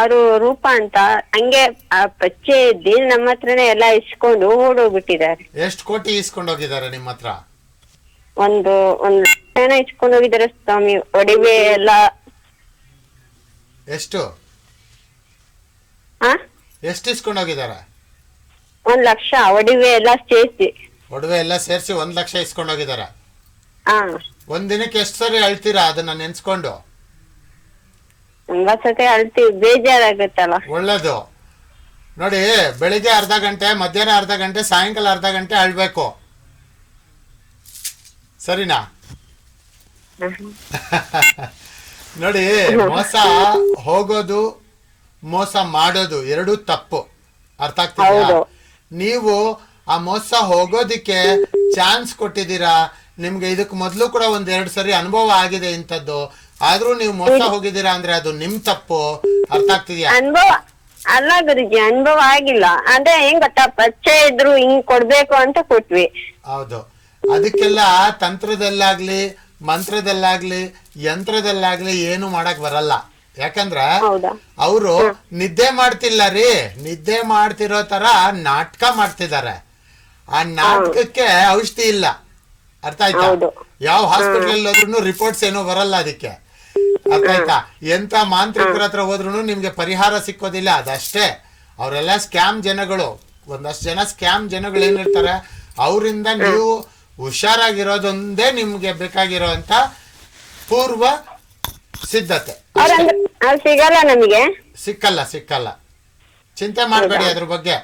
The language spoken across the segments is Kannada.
ಅವರು ರೂಪ ಅಂತ ಹಂಗೆ ಆ ಪಚ್ಚೆ ಇದ್ದಿ ನಮ್ಮ ಹತ್ರನೇ ಎಲ್ಲ ಇಸ್ಕೊಂಡು ಓಡೋಗ್ಬಿಟ್ಟಿದ್ದಾರೆ. ಎಷ್ಟು ಕೋಟಿ ಇಸ್ಕೊಂಡು ಹೋಗಿದ್ದಾರೆ ನಿಮ್ಮ ಹತ್ರ? ಒಂದು ಒಂದ್ ಲಕ್ಷನ ಇಸ್ಕೊಂಡು ಹೋಗಿದ್ದಾರೆ ಸ್ವಾಮಿ ಒಡವೆ ಎಲ್ಲ. ಎಷ್ಟು? ಹಾ ಎಷ್ಟು ಇಸ್ಕೊಂಡು ಹೋಗಿದ್ದಾರೆ? ಒಂದ್ ಲಕ್ಷ ಒಡವೆ ಎಲ್ಲ ಸೇರಿಸಿ. ಒಡವೆ ಎಲ್ಲ ಸೇರಿಸಿ ಒಂದ್ ಲಕ್ಷ ಇಸ್ಕೊಂಡು ಹೋಗಿದ್ದಾರೆ. ಹಾ ಒಂದ್ ದಿನಕ್ಕೆ ಎಷ್ಟು ಸರಿ ಅಳ್ತೀರಾ ಅದನ್ನ ನೆನ್ಸ್ಕೊಂಡು? ಅಳ್ತೀವಿ ಬೇಜಾರಾಗುತ್ತಲ್ಲ. ಒಳ್ಳೇದು. ನೋಡಿ ಬೆಳಿಗ್ಗೆ ಅರ್ಧ ಗಂಟೆ ಮಧ್ಯಾಹ್ನ ಅರ್ಧ ಗಂಟೆ ಸಾಯಂಕಾಲ ಅರ್ಧ ಗಂಟೆ ಅಳ್ಬೇಕು. ಸರಿನಾ? ನೋಡಿ ಮೋಸ ಹೋಗೋದು ಮೋಸ ಮಾಡೋದು ಎರಡು ತಪ್ಪು. ಅರ್ಥ ಆಗ್ತಿದೆಯಾ. ನೀವು ಆ ಮೋಸ ಹೋಗೋದಿಕ್ಕೆ ಚಾನ್ಸ್ ಕೊಟ್ಟಿದ್ದೀರಾ? ನಿಮ್ಗೆ ಇದಕ್ಕೆ ಮೊದಲು ಕೂಡ ಒಂದ್ ಎರಡು ಸರಿ ಅನುಭವ ಆಗಿದೆ ಇಂಥದ್ದು. ಆದ್ರೂ ನೀವು ಮೋಸ ಹೋಗಿದ್ದೀರಾ ಅಂದ್ರೆ ಅದು ನಿಮ್ ತಪ್ಪು ಅರ್ಥ ಆಗ್ತಿದ್ಯಾ? ಅನುಭವ ಅಲ್ಲ ಗುರುಜಿ ಅನುಭವ ಆಗಿಲ್ಲ. ಅಂದ್ರೆ ಹೆಂಗ್ ಗೊತ್ತಾ ಪರಿಚಯ ಇದ್ರು ಹಿಂಗ್ ಕೊಡ್ಬೇಕು ಅಂತ ಕೊಟ್ವಿ. ಹೌದು. ಅದಕ್ಕೆಲ್ಲ ತಂತ್ರದಲ್ಲಾಗ್ಲಿ ಮಂತ್ರದಲ್ಲಾಗ್ಲಿ ಯಂತ್ರದಲ್ಲಾಗ್ಲಿ ಏನು ಮಾಡಕ್ ಬರಲ್ಲ. ಯಾಕಂದ್ರ ಹೌದಾ? ಅವರು ನಿದ್ದೆ ಮಾಡ್ತಿಲ್ಲ ರೀ. ನಿದ್ದೆ ಮಾಡ್ತಿರೋ ತರ ನಾಟಕ ಮಾಡ್ತಿದ್ದಾರೆ. ಆ ನಾಟಕಕ್ಕೆ ಔಷಧಿ ಇಲ್ಲ. ಅರ್ಥ ಆಯ್ತಾ? ಹೌದು. ಯಾವ ಹಾಸ್ಪಿಟಲ್ ಹೋದ್ರು ರಿಪೋರ್ಟ್ಸ್ ಏನೋ ಬರಲ್ಲ ಅದಕ್ಕೆ. ಅರ್ಥ ಆಯ್ತಾ ಎಂತ ಮಾಂತ್ರಿಕರ ಹತ್ರ ಹೋದ್ರು ನಿಮ್ಗೆ ಪರಿಹಾರ ಸಿಕ್ಕೋದಿಲ್ಲ ಅದಷ್ಟೇ. ಅವರೆಲ್ಲ ಸ್ಕ್ಯಾಮ್ ಜನಗಳು. ಒಂದಷ್ಟು ಜನ ಸ್ಕ್ಯಾಮ್ ಜನಗಳು ಏನಿರ್ತಾರೆ ಅವರಿಂದ ನೀವು ಹುಷಾರಾಗಿರೋದೊಂದೇ ನಿಮ್ಗೆ ಬೇಕಾಗಿರೋ ಅಂತ ಪೂರ್ವ ಸಿದ್ಧತೆ. ಸಿಗಲ್ಲ ನಮಗೆ? ಸಿಕ್ಕಲ್ಲ ಸಿಕ್ಕಲ್ಲ. ಚಿಂತೆ ಮಾಡಬೇಡಿ ಅದ್ರ ಬಗ್ಗೆ.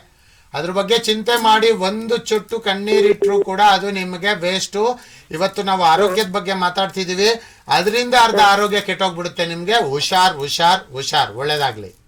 ಅದ್ರ ಬಗ್ಗೆ ಚಿಂತೆ ಮಾಡಿ ಒಂದು ಚುಟ್ಟು ಕಣ್ಣೀರಿಟ್ರು ಕೂಡ ಅದು ನಿಮಗೆ ವೇಸ್ಟು ಇವತ್ತು ನಾವು ಆರೋಗ್ಯದ ಬಗ್ಗೆ ಮಾತಾಡ್ತಿದೀವಿ. ಅದರಿಂದ ಅರ್ಧ ಆರೋಗ್ಯ ಕೆಟ್ಟೋಗ್ಬಿಡುತ್ತೆ ನಿಮ್ಗೆ. ಹುಷಾರ್ ಹುಷಾರ್ ಹುಷಾರ್. ಒಳ್ಳೇದಾಗ್ಲಿ.